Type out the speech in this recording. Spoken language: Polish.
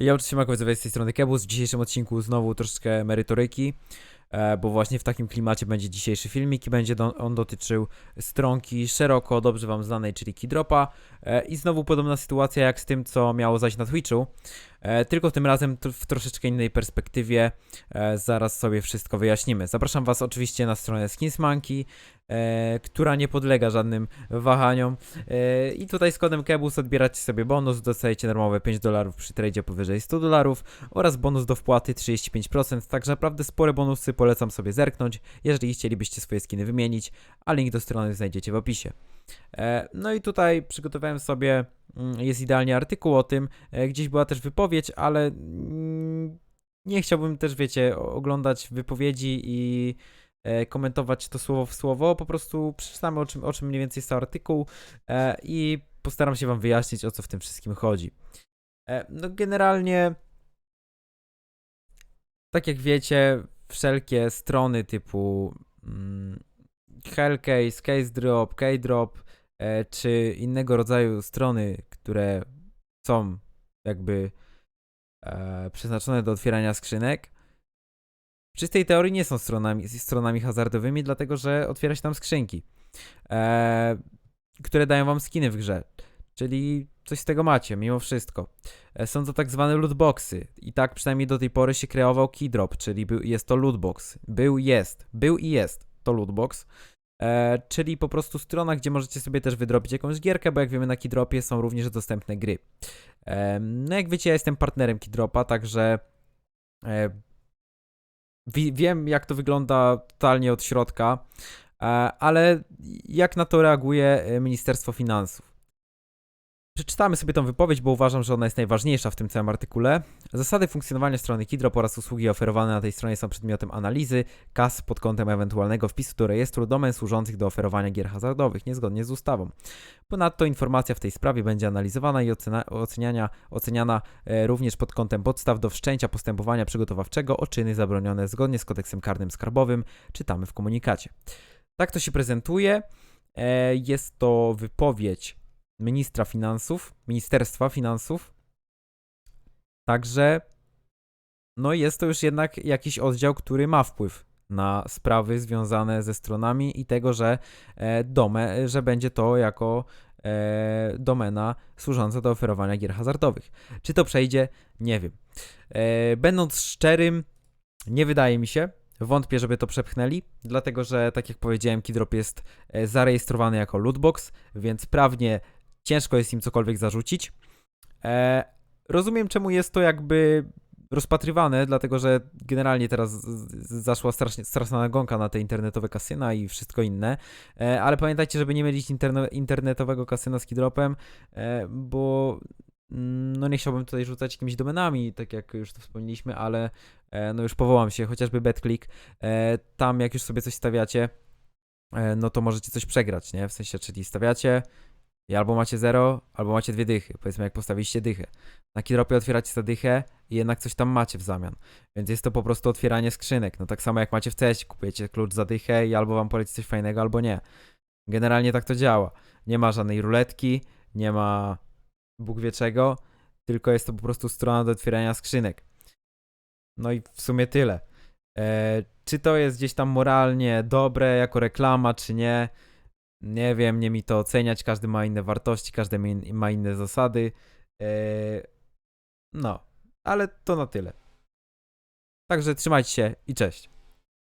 Ja oczywiście Makowy z tej strony Kebus. W dzisiejszym odcinku znowu troszeczkę merytoryki, e, bo właśnie w takim klimacie będzie dzisiejszy filmik i będzie on dotyczył stronki szeroko, dobrze wam znanej, czyli Kidropa. E, I znowu podobna sytuacja jak z tym, co miało zajść na Twitchu, tylko tym razem w troszeczkę innej perspektywie. E, zaraz sobie wszystko wyjaśnimy. Zapraszam was oczywiście na stronę Skinsmonkey, e, która nie podlega żadnym wahaniom. E, I tutaj z kodem Kebus odbieracie sobie bonus, dostajecie darmowe 5 dolarów przy tradzie powyżej 100 dolarów oraz bonus do wpłaty 35%, także naprawdę spore bonusy, polecam sobie zerknąć, jeżeli chcielibyście swoje skiny wymienić, a link do strony znajdziecie w opisie. E, No i tutaj przygotowałem sobie, jest idealnie artykuł o tym, e, gdzieś była też wypowiedź, ale mm, nie chciałbym też, wiecie, oglądać wypowiedzi i e, komentować to słowo w słowo, po prostu przeczytamy o czym, o czym mniej więcej jest to artykuł e, i postaram się wam wyjaśnić, o co w tym wszystkim chodzi. No generalnie, tak jak wiecie, wszelkie strony typu mm, Hellcase, Case Drop, K-Drop, czy innego rodzaju strony, które są jakby e, przeznaczone do otwierania skrzynek, w czystej teorii nie są stronami, stronami hazardowymi, dlatego że otwiera się tam skrzynki, e, które dają wam skiny w grze. Czyli coś z tego macie, mimo wszystko. E, Są to tak zwane lootboxy. I tak przynajmniej do tej pory się kreował keydrop, czyli był, jest to lootbox. Był, jest. Był i jest to lootbox. E, czyli po prostu strona, gdzie możecie sobie też wydrobić jakąś gierkę, bo jak wiemy na keydropie są również dostępne gry. E, no jak wiecie, ja jestem partnerem keydropa, także e, wi- wiem jak to wygląda totalnie od środka, e, ale jak na to reaguje e, Ministerstwo Finansów. Przeczytamy sobie tą wypowiedź, bo uważam, że ona jest najważniejsza w tym całym artykule. Zasady funkcjonowania strony Kidrop oraz usługi oferowane na tej stronie są przedmiotem analizy kas pod kątem ewentualnego wpisu do rejestru domen służących do oferowania gier hazardowych, niezgodnie z ustawą. Ponadto informacja w tej sprawie będzie analizowana i ocena, oceniania, oceniana e, również pod kątem podstaw do wszczęcia postępowania przygotowawczego o czyny zabronione zgodnie z kodeksem karnym skarbowym, czytamy w komunikacie. Tak to się prezentuje. E, jest to wypowiedź ministra finansów, Ministerstwa Finansów. Także no jest to już jednak jakiś oddział, który ma wpływ na sprawy związane ze stronami i tego, że, e, że będzie to jako e, domena służąca do oferowania gier hazardowych. Czy to przejdzie? Nie wiem. E, będąc szczerym, nie wydaje mi się. Wątpię, żeby to przepchnęli, dlatego że, tak jak powiedziałem, Kidrop jest e, zarejestrowany jako lootbox, więc prawnie ciężko jest im cokolwiek zarzucić. E, rozumiem, czemu jest to jakby rozpatrywane, dlatego że generalnie teraz zaszła strasznie, straszna nagonka na te internetowe kasyna i wszystko inne, e, ale pamiętajcie, żeby nie mylić interne, internetowego kasyna z Kidropem, e, bo mm, no nie chciałbym tutaj rzucać jakimiś domenami, tak jak już to wspomnieliśmy, ale e, no już powołam się, chociażby BetClick, e, tam jak już sobie coś stawiacie, e, no to możecie coś przegrać, nie? W sensie, czyli stawiacie i albo macie zero, albo macie dwie dychy. Powiedzmy, jak postawiliście dychę. Na Kidropie otwieracie tę dychę i jednak coś tam macie w zamian. Więc jest to po prostu otwieranie skrzynek. No tak samo jak macie w CS, kupujecie klucz za dychę i albo wam poleci coś fajnego, albo nie. Generalnie tak to działa. Nie ma żadnej ruletki, nie ma Bóg wie czego, tylko jest to po prostu strona do otwierania skrzynek. No i w sumie tyle. E, czy to jest gdzieś tam moralnie dobre jako reklama, czy nie? Nie wiem, nie mi to oceniać. Każdy ma inne wartości, każdy ma in- ma inne zasady. E, no, ale to na tyle. Także trzymajcie się i cześć.